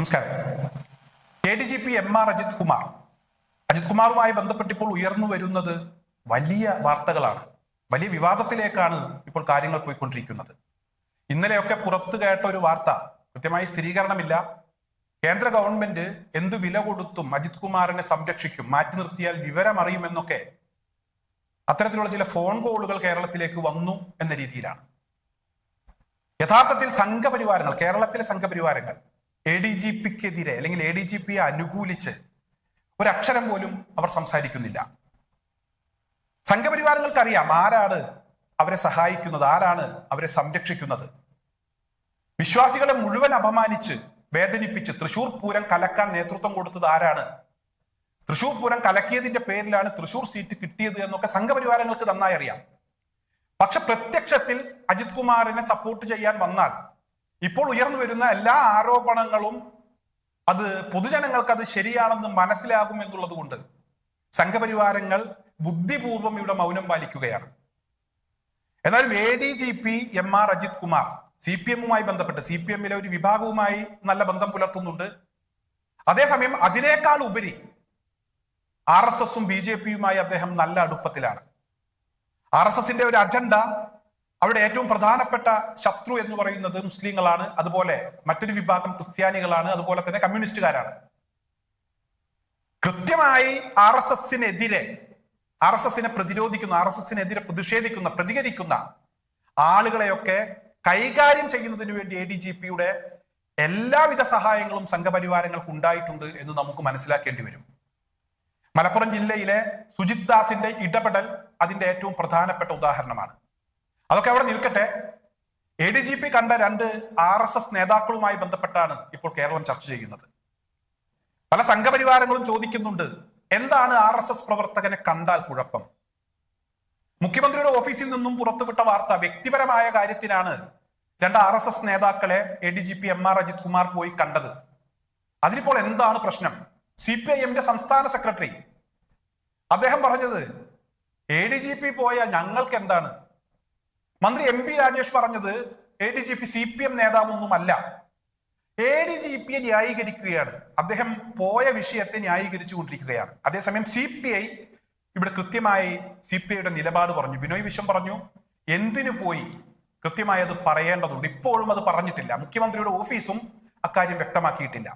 നമസ്കാരം. A D G P M R Ajith Kumar. Ajith കുമാറുമായി ബന്ധപ്പെട്ട് ഇപ്പോൾ ഉയർന്നു വരുന്നത് വലിയ വാർത്തകളാണ്. വലിയ വിവാദത്തിലേക്കാണ് ഇപ്പോൾ കാര്യങ്ങൾ പോയിക്കൊണ്ടിരിക്കുന്നത്. ഇന്നലെയൊക്കെ പുറത്തു കേട്ട ഒരു വാർത്ത കൃത്യമായി സ്ഥിരീകരണമില്ല. കേന്ദ്ര ഗവൺമെന്റ് എന്തു വില കൊടുത്തും അജിത് കുമാറിനെ സംരക്ഷിക്കും മാറ്റി നിർത്തിയാൽ വിവരമറിയുമെന്നൊക്കെ അത്തരത്തിലുള്ള ചില ഫോൺ കോളുകൾ കേരളത്തിലേക്ക് വന്നു എന്ന രീതിയിലാണ്. യഥാർത്ഥത്തിൽ സംഘപരിവാരങ്ങൾ കേരളത്തിലെ സംഘപരിവാരങ്ങൾ എ ഡി ജി പിക്കെതിരെ അല്ലെങ്കിൽ എ ഡി ജി പിയെ അനുകൂലിച്ച് ഒരക്ഷരം പോലും അവർ സംസാരിക്കുന്നില്ല. സംഘപരിവാരങ്ങൾക്കറിയാം ആരാണ് അവരെ സഹായിക്കുന്നത് ആരാണ് അവരെ സംരക്ഷിക്കുന്നത്. വിശ്വാസികളെ മുഴുവൻ അപമാനിച്ച് വേദനിപ്പിച്ച് തൃശൂർ പൂരം കലക്കാൻ നേതൃത്വം കൊടുത്തത് ആരാണ്? തൃശൂർ പൂരം കലക്കിയതിന്റെ പേരിലാണ് തൃശൂർ സീറ്റ് കിട്ടിയത് എന്നൊക്കെ സംഘപരിവാരങ്ങൾക്ക് നന്നായി അറിയാം. പക്ഷെ പ്രത്യക്ഷത്തിൽ അജിത് കുമാറിനെ സപ്പോർട്ട് ചെയ്യാൻ വന്നാൽ ഇപ്പോൾ ഉയർന്നു വരുന്ന എല്ലാ ആരോപണങ്ങളും അത് പൊതുജനങ്ങൾക്ക് അത് ശരിയാണെന്ന് മനസ്സിലാകും എന്നുള്ളത് കൊണ്ട് സംഘപരിവാരങ്ങൾ ബുദ്ധിപൂർവം ഇവിടെ മൗനം പാലിക്കുകയാണ്. എന്നാൽ A D G P M R Ajith Kumar C P എമ്മുമായി ബന്ധപ്പെട്ട് സി പി എമ്മിലെ ഒരു വിഭാഗവുമായി നല്ല ബന്ധം പുലർത്തുന്നുണ്ട്. അതേസമയം അതിനേക്കാൾ ഉപരി ആർ എസ് എസും ബി ജെ പിയുമായി അദ്ദേഹം നല്ല അടുപ്പത്തിലാണ്. ആർ എസ് എസിന്റെ ഒരു അജണ്ട അവിടെ ഏറ്റവും പ്രധാനപ്പെട്ട ശത്രു എന്ന് പറയുന്നത് മുസ്ലിങ്ങളാണ്. അതുപോലെ മറ്റൊരു വിഭാഗം ക്രിസ്ത്യാനികളാണ്. അതുപോലെ തന്നെ കമ്മ്യൂണിസ്റ്റുകാരാണ്. കൃത്യമായി ആർ എസ് എസിനെതിരെ ആർ എസ് എസിനെ പ്രതിരോധിക്കുന്ന ആർ എസ് എസിനെതിരെ പ്രതിഷേധിക്കുന്ന പ്രതികരിക്കുന്ന ആളുകളെയൊക്കെ കൈകാര്യം ചെയ്യുന്നതിന് വേണ്ടി എ ഡി ജി പിയുടെ എല്ലാവിധ സഹായങ്ങളും സംഘപരിവാരങ്ങൾക്ക് ഉണ്ടായിട്ടുണ്ട് എന്ന് നമുക്ക് മനസ്സിലാക്കേണ്ടി വരും. മലപ്പുറം ജില്ലയിലെ സുജിത് ദാസിന്റെ ഇടപെടൽ അതിന്റെ ഏറ്റവും പ്രധാനപ്പെട്ട ഉദാഹരണമാണ്. അതൊക്കെ അവിടെ നിൽക്കട്ടെ. എ ഡി ജി പി കണ്ട രണ്ട് ആർ എസ് എസ് നേതാക്കളുമായി ബന്ധപ്പെട്ടാണ് ഇപ്പോൾ കേരളം ചർച്ച ചെയ്യുന്നത്. പല സംഘപരിവാരങ്ങളും ചോദിക്കുന്നുണ്ട് എന്താണ് ആർ എസ് എസ് പ്രവർത്തകനെ കണ്ടാൽ കുഴപ്പം? മുഖ്യമന്ത്രിയുടെ ഓഫീസിൽ നിന്നും പുറത്തുവിട്ട വാർത്ത വ്യക്തിപരമായ കാര്യത്തിനാണ് രണ്ട് ആർ എസ് എസ് നേതാക്കളെ A D G P M R Ajith Kumar പോയി കണ്ടത്. അതിനിപ്പോൾ എന്താണ് പ്രശ്നം? സി പി ഐ എമ്മിന്റെ സംസ്ഥാന സെക്രട്ടറി. അദ്ദേഹം പറഞ്ഞത് എ ഡി ജി പി പോയാൽ ഞങ്ങൾക്ക് എന്താണ്? മന്ത്രി എം പി രാജേഷ് പറഞ്ഞത് A D G P C P M നേതാവൊന്നുമല്ല. A D G പിയെ ന്യായീകരിക്കുകയാണ്. അദ്ദേഹം പോയ വിഷയത്തെ ന്യായീകരിച്ചു കൊണ്ടിരിക്കുകയാണ് അതേസമയം സി പി ഐ ഇവിടെ കൃത്യമായി സി പി ഐയുടെ നിലപാട് പറഞ്ഞു. ബിനോയ് വിശ്വം പറഞ്ഞു എന്തിനു പോയി? കൃത്യമായി അത് പറയേണ്ടതുണ്ട്. ഇപ്പോഴും അത് പറഞ്ഞിട്ടില്ല. മുഖ്യമന്ത്രിയുടെ ഓഫീസും അക്കാര്യം വ്യക്തമാക്കിയിട്ടില്ല.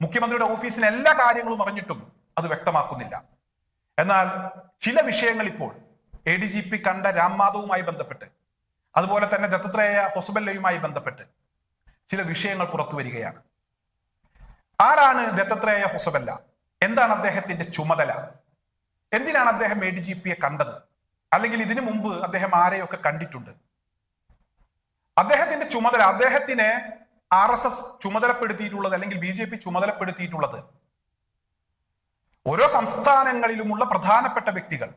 മുഖ്യമന്ത്രിയുടെ ഓഫീസിന് എല്ലാ കാര്യങ്ങളും അറിഞ്ഞിട്ടും അത് വ്യക്തമാക്കുന്നില്ല. എന്നാൽ ചില വിഷയങ്ങൾ ഇപ്പോൾ എ ഡി ജി പി കണ്ട രാം മാധവുമായി ബന്ധപ്പെട്ട് അതുപോലെ തന്നെ ദത്തത്രേയ ഹൊസബല്ലയുമായി ബന്ധപ്പെട്ട് ചില വിഷയങ്ങൾ പുറത്തു വരികയാണ്. ആരാണ് ദത്തത്രേയ ഹൊസബല്ല? എന്താണ് അദ്ദേഹത്തിന്റെ ചുമതല? എന്തിനാണ് അദ്ദേഹം എ ഡി ജി പിയെ കണ്ടത്? അല്ലെങ്കിൽ ഇതിനു മുമ്പ് അദ്ദേഹം ആരെയൊക്കെ കണ്ടിട്ടുണ്ട്? അദ്ദേഹത്തിന്റെ ചുമതല അദ്ദേഹത്തിനെ ആർ എസ് എസ് ചുമതലപ്പെടുത്തിയിട്ടുള്ളത് അല്ലെങ്കിൽ ബി ജെ പി ചുമതലപ്പെടുത്തിയിട്ടുള്ളത് ഓരോ സംസ്ഥാനങ്ങളിലുമുള്ള പ്രധാനപ്പെട്ട വ്യക്തികൾ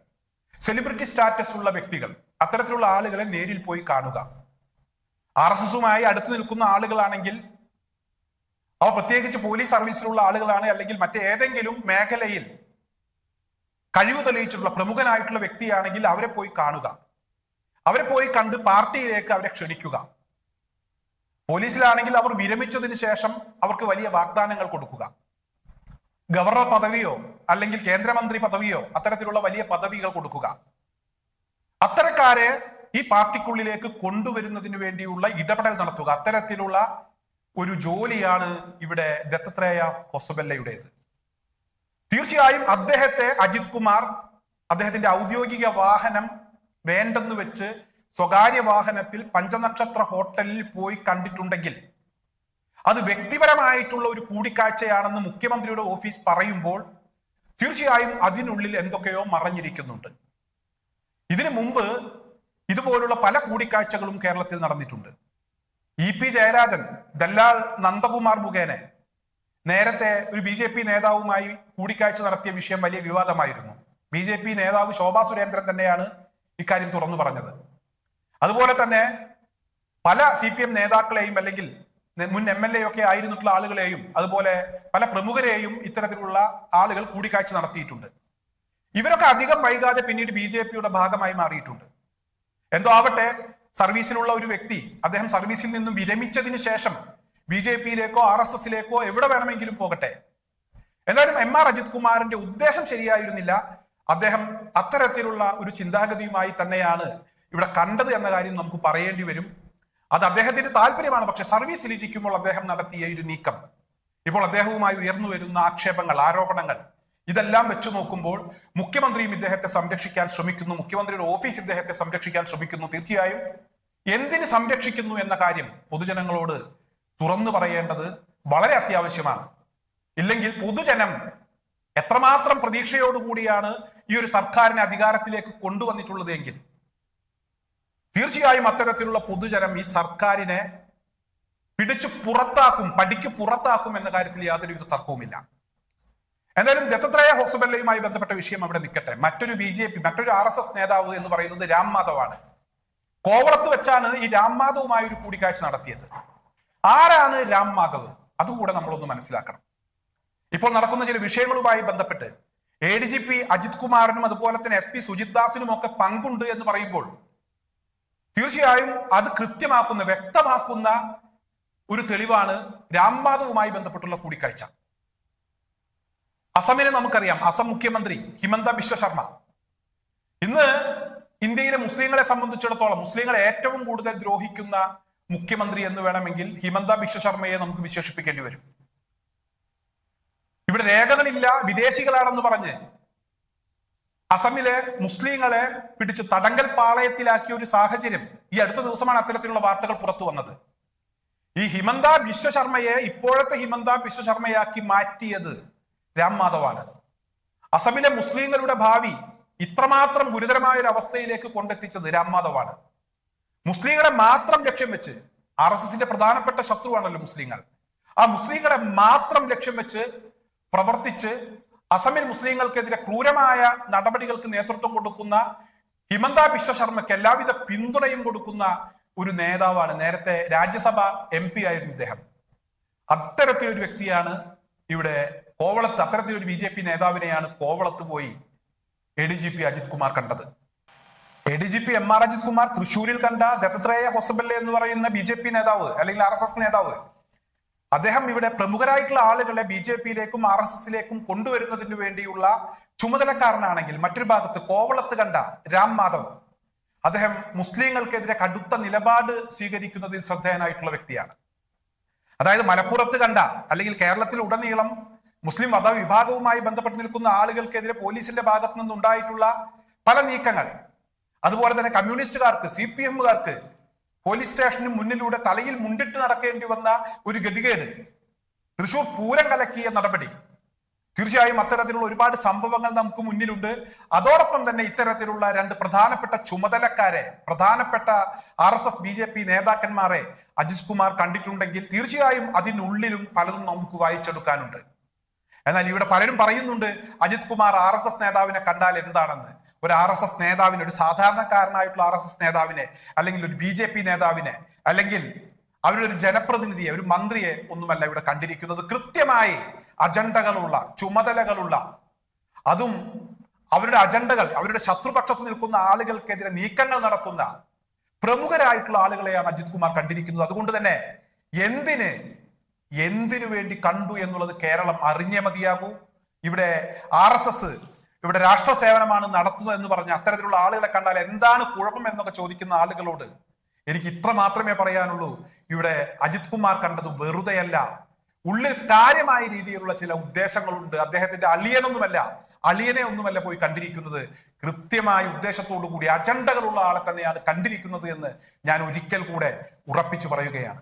സെലിബ്രിറ്റി സ്റ്റാറ്റസ് ഉള്ള വ്യക്തികൾ അത്തരത്തിലുള്ള ആളുകളെ നേരിൽ പോയി കാണുക. ആർ എസ് എസുമായി അടുത്തു നിൽക്കുന്ന ആളുകളാണെങ്കിൽ അവ പ്രത്യേകിച്ച് പോലീസ് സർവീസിലുള്ള ആളുകളാണ് അല്ലെങ്കിൽ മറ്റേതെങ്കിലും മേഖലയിൽ കഴിവ് തെളിയിച്ചിട്ടുള്ള പ്രമുഖനായിട്ടുള്ള വ്യക്തിയാണെങ്കിൽ അവരെ പോയി കാണുക. അവരെ പോയി കണ്ട് പാർട്ടിയിലേക്ക് അവരെ ക്ഷണിക്കുക. പോലീസിലാണെങ്കിൽ അവർ വിരമിച്ചതിന് ശേഷം അവർക്ക് വലിയ വാഗ്ദാനങ്ങൾ കൊടുക്കുക. ഗവർണർ പദവിയോ അല്ലെങ്കിൽ കേന്ദ്രമന്ത്രി പദവിയോ അത്തരത്തിലുള്ള വലിയ പദവികൾ കൊടുക്കുക. അത്തരക്കാരെ ഈ പാർട്ടിക്കുള്ളിലേക്ക് കൊണ്ടുവരുന്നതിന് വേണ്ടിയുള്ള ഇടപെടൽ നടത്തുക. അത്തരത്തിലുള്ള ഒരു ജോലിയാണ് ഇവിടെ ദത്തത്രേയ ഹൊസബല്ലയുടേത്. തീർച്ചയായും അദ്ദേഹത്തെ അജിത് കുമാർ അദ്ദേഹത്തിന്റെ ഔദ്യോഗിക വാഹനം വേണ്ടെന്ന് വെച്ച് സ്വകാര്യ വാഹനത്തിൽ പഞ്ചനക്ഷത്ര ഹോട്ടലിൽ പോയി കണ്ടിട്ടുണ്ടെങ്കിൽ അത് വ്യക്തിപരമായിട്ടുള്ള ഒരു കൂടിക്കാഴ്ചയാണെന്ന് മുഖ്യമന്ത്രിയുടെ ഓഫീസ് പറയുമ്പോൾ തീർച്ചയായും അതിനുള്ളിൽ എന്തൊക്കെയോ മറഞ്ഞിരിക്കുന്നുണ്ട്. ഇതിനു മുമ്പ് ഇതുപോലുള്ള പല കൂടിക്കാഴ്ചകളും കേരളത്തിൽ നടന്നിട്ടുണ്ട്. ഇ പി ജയരാജൻ ദല്ലാൽ നന്ദകുമാർ മുഖേന നേരത്തെ ഒരു ബി ജെ പി നേതാവുമായി കൂടിക്കാഴ്ച നടത്തിയ വിഷയം വലിയ വിവാദമായിരുന്നു. ബി ജെ പി നേതാവ് ശോഭാ സുരേന്ദ്രൻ തന്നെയാണ് ഇക്കാര്യം തുറന്നു പറഞ്ഞത്. അതുപോലെ തന്നെ പല സി പി എം നേതാക്കളെയും അല്ലെങ്കിൽ മുൻ എം എൽ എ ഒക്കെ ആയിരുന്നിട്ടുള്ള ആളുകളെയും അതുപോലെ പല പ്രമുഖരെയും ഇത്തരത്തിലുള്ള ആളുകൾ കൂടിക്കാഴ്ച നടത്തിയിട്ടുണ്ട്. ഇവരൊക്കെ അധികം വൈകാതെ പിന്നീട് ബി ജെ പിയുടെ ഭാഗമായി മാറിയിട്ടുണ്ട്. എന്തോ ആവട്ടെ സർവീസിലുള്ള ഒരു വ്യക്തി അദ്ദേഹം സർവീസിൽ നിന്നും വിരമിച്ചതിന് ശേഷം ബി ജെ പിയിലേക്കോ ആർ എസ് എസിലേക്കോ എവിടെ വേണമെങ്കിലും പോകട്ടെ. എന്തായാലും എം ആർ അജിത് കുമാറിന്റെ ഉദ്ദേശം ശരിയായിരുന്നില്ല. അദ്ദേഹം അത്തരത്തിലുള്ള ഒരു ചിന്താഗതിയുമായി തന്നെയാണ് ഇവിടെ കണ്ടത് എന്ന കാര്യം നമുക്ക് പറയേണ്ടി വരും. അത് അദ്ദേഹത്തിന്റെ താല്പര്യമാണ് പക്ഷെ സർവീസിലിരിക്കുമ്പോൾ അദ്ദേഹം നടത്തിയ ഒരു നീക്കം. ഇപ്പോൾ അദ്ദേഹവുമായി ഉയർന്നു വരുന്ന ആക്ഷേപങ്ങൾ ആരോപണങ്ങൾ ഇതെല്ലാം വെച്ചു നോക്കുമ്പോൾ മുഖ്യമന്ത്രിയും ഇദ്ദേഹത്തെ സംരക്ഷിക്കാൻ ശ്രമിക്കുന്നു മുഖ്യമന്ത്രിയുടെ ഓഫീസ് ഇദ്ദേഹത്തെ സംരക്ഷിക്കാൻ ശ്രമിക്കുന്നു. തീർച്ചയായും എന്തിന് സംരക്ഷിക്കുന്നു എന്ന കാര്യം പൊതുജനങ്ങളോട് തുറന്നു പറയേണ്ടത് വളരെ അത്യാവശ്യമാണ്. ഇല്ലെങ്കിൽ പൊതുജനം എത്രമാത്രം പ്രതീക്ഷയോടുകൂടിയാണ് ഈ ഒരു സർക്കാരിനെ അധികാരത്തിലേക്ക് കൊണ്ടുവന്നിട്ടുള്ളത് എങ്കിൽ? തീർച്ചയായും അത്തരത്തിലുള്ള പൊതുജനം ഈ സർക്കാരിനെ പിടിച്ചു പുറത്താക്കും പടിക്ക് പുറത്താക്കും എന്ന കാര്യത്തിൽ യാതൊരുവിധ തർക്കവുമില്ല. എന്തായാലും ദത്തത്രേയ ഹോസ്പിറ്റലുമായി ബന്ധപ്പെട്ട വിഷയം അവിടെ നിൽക്കട്ടെ. മറ്റൊരു ബി ജെ പി മറ്റൊരു ആർ എസ് എസ് നേതാവ് എന്ന് പറയുന്നത് രാം മാധവാണ്. കോവളത്ത് വെച്ചാണ് ഈ രാം മാധവുമായി ഒരു കൂടിക്കാഴ്ച നടത്തിയത്. ആരാണ് രാം മാധവ്? അതുകൂടെ നമ്മളൊന്ന് മനസ്സിലാക്കണം. ഇപ്പോൾ നടക്കുന്ന ചില വിഷയങ്ങളുമായി ബന്ധപ്പെട്ട് A D G P Ajith കുമാറിനും അതുപോലെ തന്നെ എസ് പി സുജിത് ദാസിനും ഒക്കെ പങ്കുണ്ട് എന്ന് പറയുമ്പോൾ തീർച്ചയായും അത് കൃത്യമാക്കുന്ന വ്യക്തമാക്കുന്ന ഒരു തെളിവാണ് രാം മാധവുമായി ബന്ധപ്പെട്ടുള്ള കൂടിക്കാഴ്ച. അസമിനെ നമുക്കറിയാം. അസം മുഖ്യമന്ത്രി ഹിമന്ത ബിശ്വ ശർമ്മ. ഇന്ന് ഇന്ത്യയിലെ മുസ്ലിങ്ങളെ സംബന്ധിച്ചിടത്തോളം മുസ്ലിങ്ങളെ ഏറ്റവും കൂടുതൽ ദ്രോഹിക്കുന്ന മുഖ്യമന്ത്രി എന്ന് വേണമെങ്കിൽ ഹിമന്ത ബിശ്വ ശർമ്മയെ നമുക്ക് വിശേഷിപ്പിക്കേണ്ടി വരും. ഇവിടെ രേഖകളില്ല വിദേശികളാണെന്ന് പറഞ്ഞ് അസമിലെ മുസ്ലിങ്ങളെ പിടിച്ച് തടങ്കൽ പാളയത്തിലാക്കിയ ഒരു സാഹചര്യം ഈ അടുത്ത ദിവസമാണ് അത്തരത്തിലുള്ള വാർത്തകൾ പുറത്തു വന്നത്. ഈ ഹിമന്ത ബിശ്വ ശർമ്മയെ ഇപ്പോഴത്തെ ഹിമന്ത ബിശ്വ ശർമ്മയാക്കി മാറ്റിയത് രാം മാധവാണ് അസമിലെ മുസ്ലിങ്ങളുടെ ഭാവി ഇത്രമാത്രം ഗുരുതരമായ ഒരു അവസ്ഥയിലേക്ക് കൊണ്ടെത്തിച്ചത് രാം മാധവാണ് മുസ്ലിങ്ങളെ മാത്രം ലക്ഷ്യം വെച്ച് ആർ എസ് എസിന്റെ പ്രധാനപ്പെട്ട ശത്രുവാണല്ലോ മുസ്ലിങ്ങൾ. ആ മുസ്ലിങ്ങളെ മാത്രം ലക്ഷ്യം വെച്ച് പ്രവർത്തിച്ച് അസമിൽ മുസ്ലിങ്ങൾക്കെതിരെ ക്രൂരമായ നടപടികൾക്ക് നേതൃത്വം കൊടുക്കുന്ന ഹിമന്ത ബിശ്വ ശർമ്മയ്ക്ക് എല്ലാവിധ പിന്തുണയും കൊടുക്കുന്ന ഒരു നേതാവാണ് നേരത്തെ രാജ്യസഭ എം പി ആയിരുന്നു ഇദ്ദേഹം. അത്തരത്തിലൊരു വ്യക്തിയാണ് ഇവിടെ കോവളത്ത് അത്തരത്തിലൊരു ബി ജെ പി നേതാവിനെയാണ് കോവളത്ത് പോയി A D G P Ajith Kumar കണ്ടത്. A D G P M R Ajith Kumar തൃശൂരിൽ കണ്ട ദത്തത്രേയ ഹൊസബല്ലെ എന്ന് പറയുന്ന ബി ജെ പി നേതാവ് അല്ലെങ്കിൽ ആർ എസ് എസ് നേതാവ്. അദ്ദേഹം ഇവിടെ പ്രമുഖരായിട്ടുള്ള ആളുകളെ ബി ജെ പിയിലേക്കും ആർ എസ് എസിലേക്കും കൊണ്ടുവരുന്നതിന് വേണ്ടിയുള്ള ചുമതലക്കാരനാണെങ്കിൽ മറ്റൊരു ഭാഗത്ത് കോവളത്ത് കണ്ട രാം മാധവ്. അദ്ദേഹം മുസ്ലിങ്ങൾക്കെതിരെ കടുത്ത നിലപാട് സ്വീകരിക്കുന്നതിൽ ശ്രദ്ധേയനായിട്ടുള്ള വ്യക്തിയാണ്. അതായത് മലപ്പുറത്ത് കണ്ട അല്ലെങ്കിൽ കേരളത്തിൽ ഉടനീളം മുസ്ലിം മതവിഭാഗവുമായി ബന്ധപ്പെട്ട് നിൽക്കുന്ന ആളുകൾക്കെതിരെ പോലീസിന്റെ ഭാഗത്തു നിന്നുണ്ടായിട്ടുള്ള പല നീക്കങ്ങൾ. അതുപോലെ തന്നെ കമ്മ്യൂണിസ്റ്റുകാർക്ക് സി പി എമ്മുകാർക്ക് പോലീസ് സ്റ്റേഷന് മുന്നിലൂടെ തലയിൽ മുണ്ടിട്ട് നടക്കേണ്ടി വന്ന ഒരു ഗതികേട്. തൃശൂർ പൂരം കലക്കിയ നടപടി. തീർച്ചയായും അത്തരത്തിലുള്ള ഒരുപാട് സംഭവങ്ങൾ നമുക്ക് മുന്നിലുണ്ട്. അതോടൊപ്പം തന്നെ ഇത്തരത്തിലുള്ള രണ്ട് പ്രധാനപ്പെട്ട ചുമതലക്കാരെ പ്രധാനപ്പെട്ട R S S B J P നേതാക്കന്മാരെ അജിത് കുമാർ കണ്ടിട്ടുണ്ടെങ്കിൽ തീർച്ചയായും അതിനുള്ളിലും പലതും നമുക്ക് വായിച്ചെടുക്കാനുണ്ട്. എന്നാൽ ഇവിടെ പലരും പറയുന്നുണ്ട് Ajith Kumar R S S നേതാവിനെ കണ്ടാൽ എന്താണെന്ന്. ഒരു ആർ എസ് എസ് നേതാവിനെ ഒരു സാധാരണക്കാരനായിട്ടുള്ള ആർ എസ് എസ് നേതാവിനെ അല്ലെങ്കിൽ ഒരു ബി ജെ പി നേതാവിനെ അല്ലെങ്കിൽ അവരുടെ ഒരു ജനപ്രതിനിധിയെ ഒരു മന്ത്രിയെ ഒന്നുമല്ല ഇവിടെ കണ്ടിരിക്കുന്നത്. കൃത്യമായി അജണ്ടകളുള്ള ചുമതലകളുള്ള അതും അവരുടെ അജണ്ടകൾ അവരുടെ ശത്രുപക്ഷത്ത് നിൽക്കുന്ന ആളുകൾക്കെതിരെ നീക്കങ്ങൾ നടത്തുന്ന പ്രമുഖരായിട്ടുള്ള ആളുകളെയാണ് അജിത് കുമാർ കണ്ടിരിക്കുന്നത്. അതുകൊണ്ട് തന്നെ എന്തിന് എന്തിനു വേണ്ടി കണ്ടു എന്നുള്ളത് കേരളം അറിഞ്ഞേ മതിയാകൂ. ഇവിടെ ആർ എസ് എസ് ഇവിടെ രാഷ്ട്ര സേവനമാണ് നടത്തുന്നത് എന്ന് പറഞ്ഞ അത്തരത്തിലുള്ള ആളുകളെ കണ്ടാൽ എന്താണ് കുഴപ്പം എന്നൊക്കെ ചോദിക്കുന്ന ആളുകളോട് എനിക്ക് ഇത്ര മാത്രമേ പറയാനുള്ളൂ. ഇവിടെ അജിത് കുമാർ കണ്ടത് വെറുതെയല്ല. ഉള്ളിൽ കാര്യമായ രീതിയിലുള്ള ചില ഉദ്ദേശങ്ങളുണ്ട്. അദ്ദേഹത്തിന്റെ അളിയനൊന്നുമല്ല അളിയനെ ഒന്നുമല്ല പോയി കണ്ടിരിക്കുന്നത്. കൃത്യമായ ഉദ്ദേശത്തോടു കൂടി അജണ്ടകളുള്ള ആളെ തന്നെയാണ് കണ്ടിരിക്കുന്നത് എന്ന് ഞാൻ ഒരിക്കൽ കൂടെ ഉറപ്പിച്ചു പറയുകയാണ്.